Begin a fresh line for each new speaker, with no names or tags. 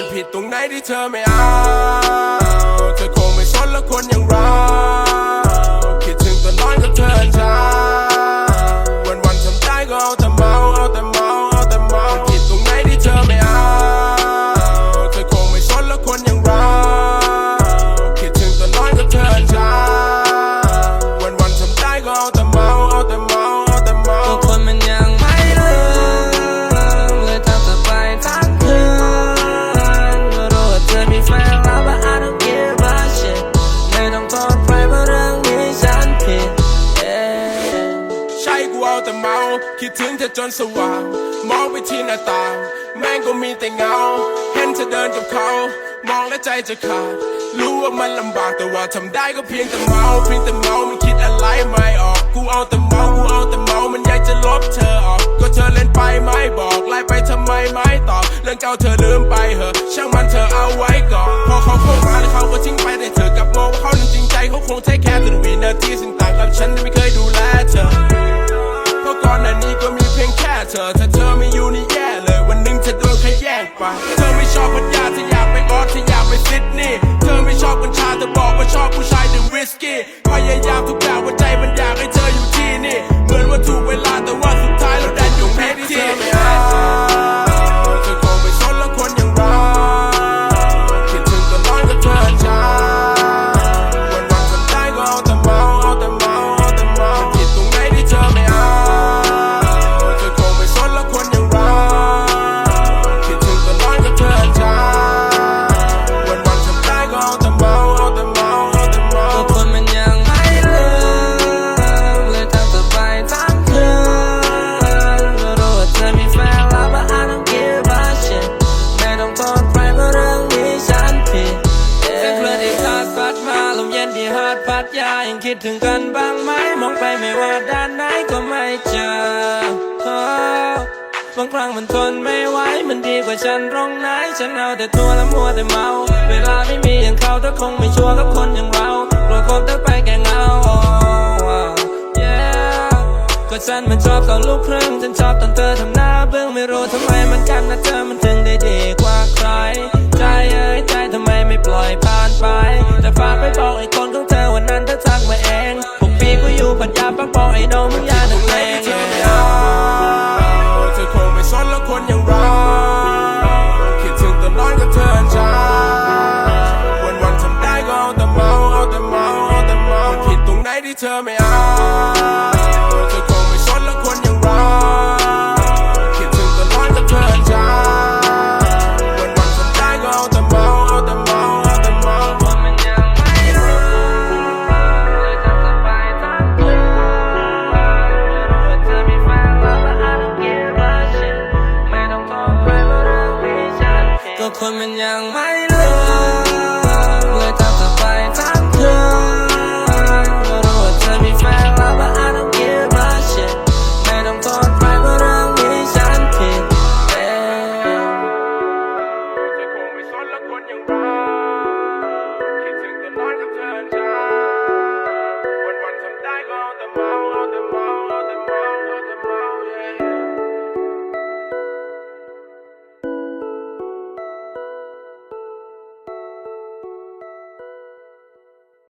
ันผิดตรงไหนที่เธอไม่เอา เธอคงไม่สนแล้วคนอย่างเรา ดถึงเธอจนสว่าง มองไปที่หน้าต่าง แม่งก็มีแต่เงา เห็นเธอเดินกับเขา มองแล้วใจจะขาด รู้ว่ามันลำบากแต่ว่าทำได้ก็เพียงแต่เมา เพียงแต่เมา มันคิดอะไรไม่ออก กูเอาแต่เมา กูเอาแต่เมา มันอยากจะลบเธอออก ก็เธอเล่นไปไม่บอกไล่ไปทำไมไม่ตอบ เรื่องเก่าเธอลืมไปเหอะ ช่างมันเธอเอาไว้ก่อน พอเขาเข้ามาแล้วเขาก็ทิ้งไปแต่เธอกลับมองว่าเขาจริงใจเขาคงเทคแคร์ทุกวินาทีซึ่งต่างกับฉันที่ไม่เคย เธอ ถ้าเธอไม่อยู่นี่แย่เลย วันหนึ่งจะโดนใครแย่งไป เธอไม่ชอบพัทยาเธออยากไปออสเธออยากไปซิดนีย์เธอไม่ชอบกัญชาเธอบอกว่าชอบผู้ชายดื่มวิสกี้พยายามทุกอย่างว่าใจมันอยากให้เธออยู่ที่นี่ เหมือนว่าถูกเวลาแต่ว่า หาด
พัทยายังคิดถึงกันบ้างไหมมองไปไม่ว่าด้านไหนก็ไม่เจอ Oh บางครั้งมันทนไม่ไหวมันดีกว่าฉันตรงไหนฉันเอาแต่ตัวและมัวแต่เมา เวลาไม่มีอย่างเขาเธอคงไม่ชัวร์กับคนอย่างเรากลัวคบเธอไปแก่เงา Oh, yeah ก็ฉันมันชอบตอนลูกครึ่งฉันชอบตอนเธอทำหน้าเบื้องไม่รู้ทำไมมันกันนะเธอมันถึงได้ดีกว่าใคร ใจเอ้ยใจทำไมไม่ปล่อยผ่านไป แต่ฝากไปบอกไอ้คนของเธอ ที่เธ
อไม่เอาเธอคงไม่สนแล้วคนอย่างเราคิดถึงตลอดกับเธอจ้าวันวันคนได้ก็ม่ยังไงโทษใครว่าเรื่องที่ฉันผิ